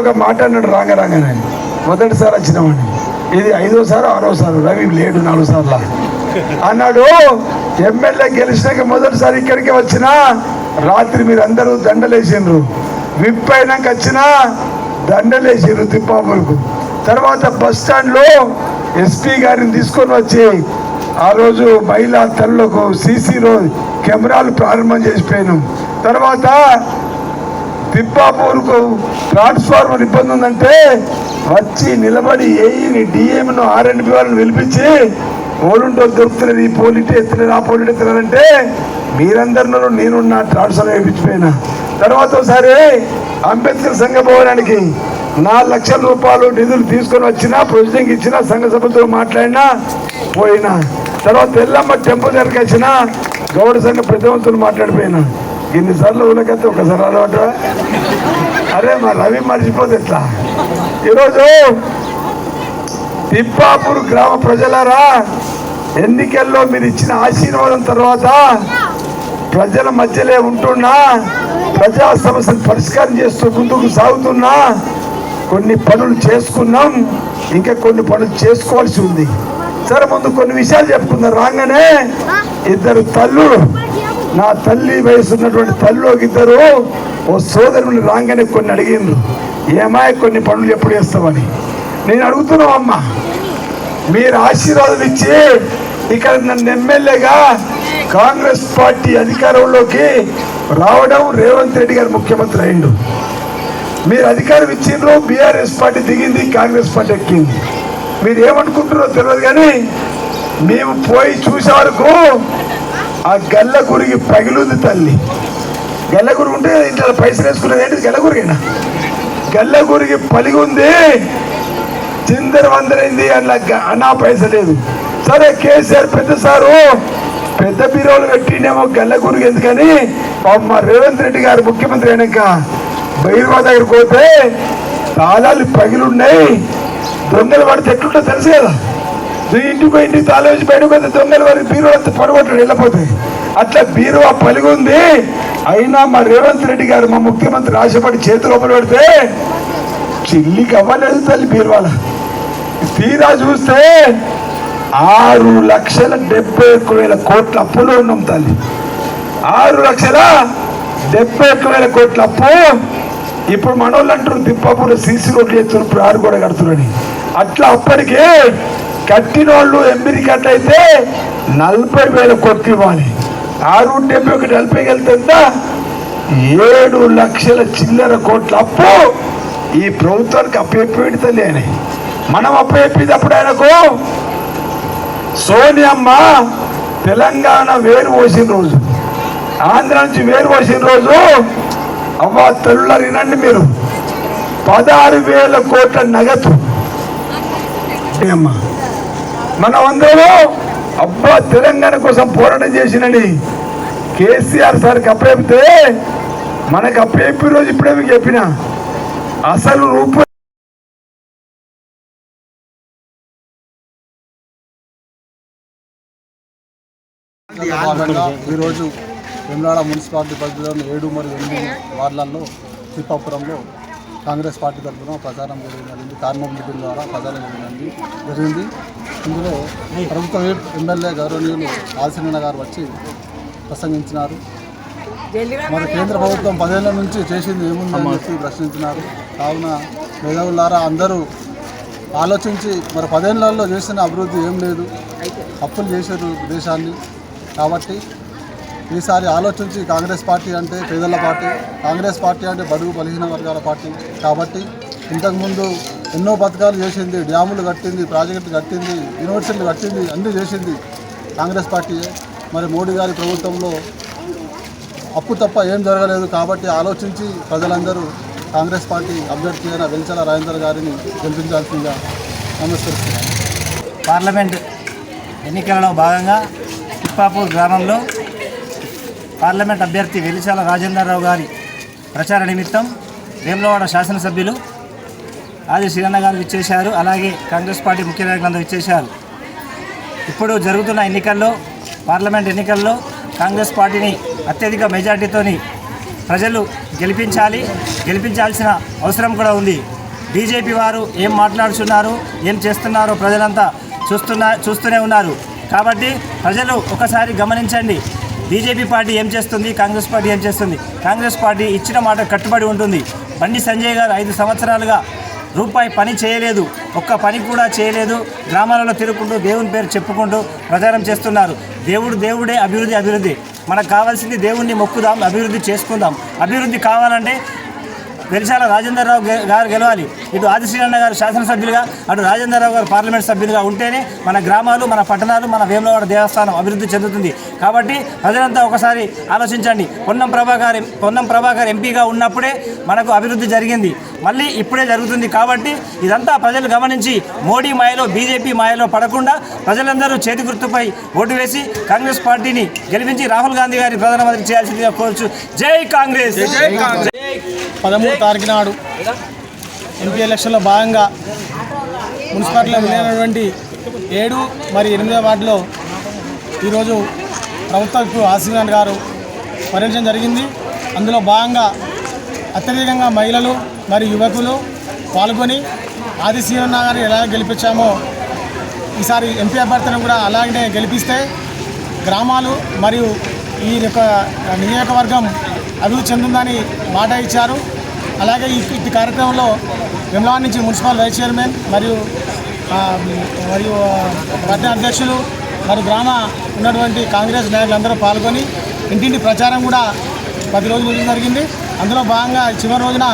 ఒక మాట అన్నాడు రాంగ రాంగనని మొదటిసారి వచ్చినామని. ఇది ఐదోసారి ఆరోసారి? రవి లేడు నాలుగు సార్లు అన్నాడు ఎమ్మెల్యే గెలిచినాక మొదటిసారి ఇక్కడికి వచ్చినా రాత్రి మీరు అందరూ దండలేసిండ్రు. విప్ అయినాక వచ్చినా దండలేసిండ్రు తిప్పాపులకు. తర్వాత బస్ స్టాండ్లో ఎస్పీ గారిని తీసుకొని వచ్చి ఆ రోజు మహిళా తల్లులకు సీసీ రోజు కెమెరాలు ప్రారంభం చేసిపోయాను తర్వాత తిప్పాపూర్కు ట్రాన్స్ఫార్మర్ ఇబ్బంది ఉందంటే వచ్చి నిలబడి ఏఈని డిఎంను ఆర్ఎండ్బి వాళ్ళని పిలిపించి ఓరుంటో దొరుకుతున్నది ఈ పోలీటే ఎత్తులేదు ఆ పోలీట్ ఎత్తులేదంటే మీరందరిలో నేను నా ట్రాన్స్ఫర్ వేయించిపోయినా. తర్వాత ఒకసారి అంబేద్కర్ సంఘ భవనానికి నాలుగు లక్షల రూపాయలు నిధులు తీసుకొని వచ్చినా ప్రొసీడింగ్ ఇచ్చినా సంఘ సభతో మాట్లాడినా పోయినా. తర్వాత ఎల్లమ్మ టెంపుల్ దగ్గరికి వచ్చిన గౌడ సంఘ పెద్దవంతులు మాట్లాడిపోయినా. ఇన్నిసార్లు ఊళ్ళకైతే ఒకసారి అలవాటు అరే మా రవి మర్చిపోతే ఎట్లా? ఈరోజు తిప్పాపూర్ గ్రామ ప్రజలారా ఎన్నికల్లో మీరు ఇచ్చిన ఆశీర్వాదం తర్వాత ప్రజల మధ్యలో ఉంటున్నా ప్రజా సమస్యలు పరిష్కారం చేస్తూ ముందుకు సాగుతున్నా కొన్ని పనులు చేసుకున్నాం ఇంకా కొన్ని పనులు చేసుకోవాల్సి ఉంది. సరే ముందు కొన్ని విషయాలు చెప్పుకుందాం. రాగానే ఇద్దరు తల్లులు నా తల్లి వయసు ఉన్నటువంటి తల్లు ఇద్దరు ఓ సోదరుని రాగానే కొన్ని అడిగిండ్రు. ఏమాయ కొన్ని పనులు ఎప్పుడు చేస్తామని నేను అడుగుతున్నావు అమ్మ. మీరు ఆశీర్వాదం ఇచ్చి ఇక్కడ నన్ను ఎమ్మెల్యేగా కాంగ్రెస్ పార్టీ అధికారంలోకి రావడం రేవంత్ రెడ్డి గారు ముఖ్యమంత్రి అయిండు. మీరు అధికారం ఇచ్చిండ్రు బీఆర్ఎస్ పార్టీ దిగింది కాంగ్రెస్ పార్టీ ఎక్కింది. మీరు ఏమనుకుంటున్నారో తెలియదు కానీ మేము పోయి చూసే వరకు ఆ గల్ల గురికి పగిలింది తల్లి. గల్ల గురి ఉంటే ఇంట్లో పైసలు వేసుకునేది ఏంటి? గల్ల గురికేనా? గల్ల గురికి పలిగి ఉంది చిందర వందరైంది అట్లా అన్నా పైస లేదు. సరే కేసీఆర్ పెద్ద సారు. పెద్ద బీరోలు పెట్టిండేమో గల్ల గురికి ఎందుకని? పాపం మా రేవంత్ రెడ్డి గారు ముఖ్యమంత్రి అయినాక బైరువా దగ్గరికి పోతే తాళాలు పగిలున్నాయి. దొంగలు పడితే ఎట్లుంటో తెలుసు కదా. ఇంటికి ఇంటి ఇంటికి తాళం బయటకు పోతే దొంగలు వారి బీరువా అంతా పడగొట్టాడు వెళ్ళిపోతే అట్లా బీరువా పలిగి ఉంది. అయినా మా రేవంత్ రెడ్డి గారు మా ముఖ్యమంత్రి ఆశపడి చేతి లోపల పెడితే చిల్లికి అవ్వలేదు తల్లి బీరువాల. తీరా చూస్తే ఆరు లక్షల డెబ్బై ఒక్క వేల కోట్ల అప్పులో ఉన్నాం తల్లి. ఆరు లక్షల డెబ్బై ఒక్క వేల కోట్ల అప్పు. ఇప్పుడు మనోళ్ళు అంటారు తిప్పాపూర్ సీసీ రోడ్లు చేస్తున్నారు ఇప్పుడు ఆరు కూడా కడుతున్నాడు అట్లా అప్పటికే కట్టిన వాళ్ళు ఎనిమిది అయితే నలభై వేల కోట్లు ఇవ్వాలి. ఆరు డెబ్బై ఒకటి నలభై వెళ్తుందా ఏడు లక్షల చిల్లర కోట్ల అప్పు ఈ ప్రభుత్వానికి అప్పచెప్పేది తల్లి మనం అప్పచెప్పేది అప్పుడు ఆయనకు సోనియమ్మ తెలంగాణ వేరు పోసిన రోజు ఆంధ్ర నుంచి వేరు పోసిన రోజు అవ్వ తెల్లు వినండి మీరు. పదహారు వేల కోట్ల నగదు. అమ్మా మనం అందరూ అబ్బా తెలంగాణ కోసం పోరాటం చేసినని కేసీఆర్ సార్కి అప్పచెప్తే మనకు అప్పచెప్పి రోజు ఇప్పుడే మీకు చెప్పిన అసలు రూపు ఈరోజు వెమ్లాడ మున్సిపాలిటీ పరిధిలోని ఏడు మరియు ఎనిమిది వార్డులలో తిప్పాపురంలో కాంగ్రెస్ పార్టీ తరఫున ప్రచారం జరిగింది కార్మం మీటింగ్ ద్వారా ప్రచారం జరిగింది జరిగింది. ఇందులో ప్రభుత్వ ఎమ్మెల్యే గౌరవనీయులు ఆల్సినన్న గారు వచ్చి ప్రసంగించినారు. మరి కేంద్ర ప్రభుత్వం పదేళ్ళ నుంచి చేసింది ఏముందని చెప్పి ప్రశ్నించినారు. కావున మేధావులారా అందరూ ఆలోచించి మరి పదేళ్ళలో చేసిన అభివృద్ధి ఏం లేదు. అప్పులు చేశారు దేశాన్ని. కాబట్టి ఈసారి ఆలోచించి కాంగ్రెస్ పార్టీ అంటే పేదల పార్టీ కాంగ్రెస్ పార్టీ అంటే బడుగు బలహీన వర్గాల పార్టీ. కాబట్టి ఇంతకుముందు ఎన్నో పథకాలు చేసింది డ్యాములు కట్టింది ప్రాజెక్టులు కట్టింది యూనివర్సిటీలు కట్టింది అన్నీ చేసింది కాంగ్రెస్ పార్టీయే. మరి మోడీ గారి ప్రభుత్వంలో అప్పు తప్ప ఏం జరగలేదు కాబట్టి ఆలోచించి ప్రజలందరూ కాంగ్రెస్ పార్టీ అభ్యర్థి అయిన వెల్చల రాజేందర్ గారిని గెలిపించాల్సిందిగా నమస్కరిస్తున్నాను. పార్లమెంట్ ఎన్నికలలో భాగంగా తిప్పాపూర్ గ్రామంలో పార్లమెంట్ అభ్యర్థి వెలిచాల రాజేంద్రరావు గారి ప్రచార నిమిత్తం వేములవాడ శాసనసభ్యులు ఆది శ్రీరన్న గారు ఇచ్చేశారు అలాగే కాంగ్రెస్ పార్టీ ముఖ్య నాయకులందరూ ఇచ్చేశారు ఇప్పుడు జరుగుతున్న ఎన్నికల్లో పార్లమెంట్ ఎన్నికల్లో కాంగ్రెస్ పార్టీని అత్యధిక మెజార్టీతోని ప్రజలు గెలిపించాలి గెలిపించాల్సిన అవసరం కూడా ఉంది. బీజేపీ వారు ఏం మాట్లాడుతున్నారు ఏం చేస్తున్నారో ప్రజలంతా చూస్తున్నా చూస్తూనే ఉన్నారు. కాబట్టి ప్రజలు ఒకసారి గమనించండి. బీజేపీ పార్టీ ఏం చేస్తుంది? కాంగ్రెస్ పార్టీ ఏం చేస్తుంది? కాంగ్రెస్ పార్టీ ఇచ్చిన మాట కట్టుబడి ఉంటుంది. బండి సంజయ్ గారు ఐదు సంవత్సరాలుగా రూపాయి పని చేయలేదు. ఒక్క పని కూడా చేయలేదు. గ్రామాలలో తిరుగుకుంటూ దేవుని పేరు చెప్పుకుంటూ ప్రచారం చేస్తున్నారు. దేవుడు దేవుడే అభివృద్ధి అభివృద్ధి. మనకు కావాల్సింది దేవుణ్ణి మొక్కుదాం అభివృద్ధి చేసుకుందాం. అభివృద్ధి కావాలంటే వెలిశాల రాజేందర్ రావు గారు గెలవాలి. ఇటు ఆదిశ్రీరన్న గారు శాసనసభ్యులుగా అటు రాజేందర్ రావు గారు పార్లమెంట్ సభ్యులుగా ఉంటేనే మన గ్రామాలు మన పట్టణాలు మన వేములవాడ దేవస్థానం అభివృద్ధి చెందుతుంది. కాబట్టి ప్రజలంతా ఒకసారి ఆలోచించండి. పొన్నం ప్రభాకర్ పొన్నం ప్రభాకర్ ఎంపీగా ఉన్నప్పుడే మనకు అభివృద్ధి జరిగింది. మళ్ళీ ఇప్పుడే జరుగుతుంది కాబట్టి ఇదంతా ప్రజలు గమనించి మోడీ మాయలో బీజేపీ మాయలో పడకుండా ప్రజలందరూ చేతి గుర్తుపై ఓటు వేసి కాంగ్రెస్ పార్టీని గెలిపించి రాహుల్ గాంధీ గారి ప్రధానమంత్రి చేయాల్సిందిగా కోరుచు జై కాంగ్రెస్! పదమూడు తారీఖు నాడు ఎంపీ ఎలక్షన్లో భాగంగా మున్సిపాలిటీలో విలీనమైనటువంటి ఏడు మరి ఎనిమిదో వార్డులో ఈరోజు ప్రభుత్వపు ఆశీర్వాద్ గారు పర్యటించడం జరిగింది. అందులో భాగంగా అత్యధికంగా మహిళలు మరియు యువకులు పాల్గొని ఆది శ్రీరన్న గారిని ఎలా గెలిపించామో ఈసారి ఎంపీ అభ్యర్థులను కూడా అలాగనే గెలిపిస్తే గ్రామాలు మరియు ఈ యొక్క నియోజకవర్గం అభివృద్ధి చెందుందని మాట ఇచ్చారు. అలాగే ఈ కార్యక్రమంలో విమలా నుంచి మున్సిపల్ వైస్ చైర్మన్ మరియు మరియు పట్టణ అధ్యక్షులు మరి గ్రామ ఉన్నటువంటి కాంగ్రెస్ నాయకులందరూ పాల్గొని ఇంటింటి ప్రచారం కూడా పది రోజులు జరిగింది. అందులో భాగంగా చివరి రోజున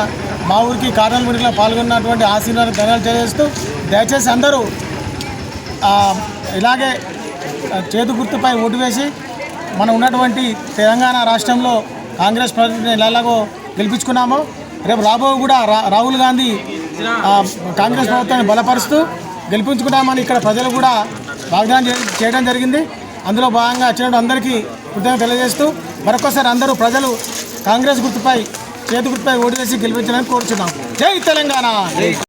మా ఊరికి కార్నల్ గుడిలో పాల్గొన్నటువంటి ఆశీర్వాద ధన్యాలు తెలియజేస్తూ దయచేసి అందరూ ఇలాగే చేతి గుర్తుపై ఓటు వేసి మనం ఉన్నటువంటి తెలంగాణ రాష్ట్రంలో కాంగ్రెస్ పార్టీని ఎలాగో గెలిపించుకున్నామో రేపు రాబో కూడా రా రాహుల్ గాంధీ కాంగ్రెస్ ప్రభుత్వాన్ని బలపరుస్తూ గెలిపించుకున్నామని ఇక్కడ ప్రజలు కూడా వాగ్దానం చేయడం జరిగింది. అందులో భాగంగా వచ్చినట్టు అందరికీ కృతజ్ఞత తెలియజేస్తూ మరొకసారి అందరూ ప్రజలు కాంగ్రెస్ గుర్తుపై చేతి గుర్తుపై ఓటు వేసి గెలిపించాలని కోరుచున్నాం. జై తెలంగాణ!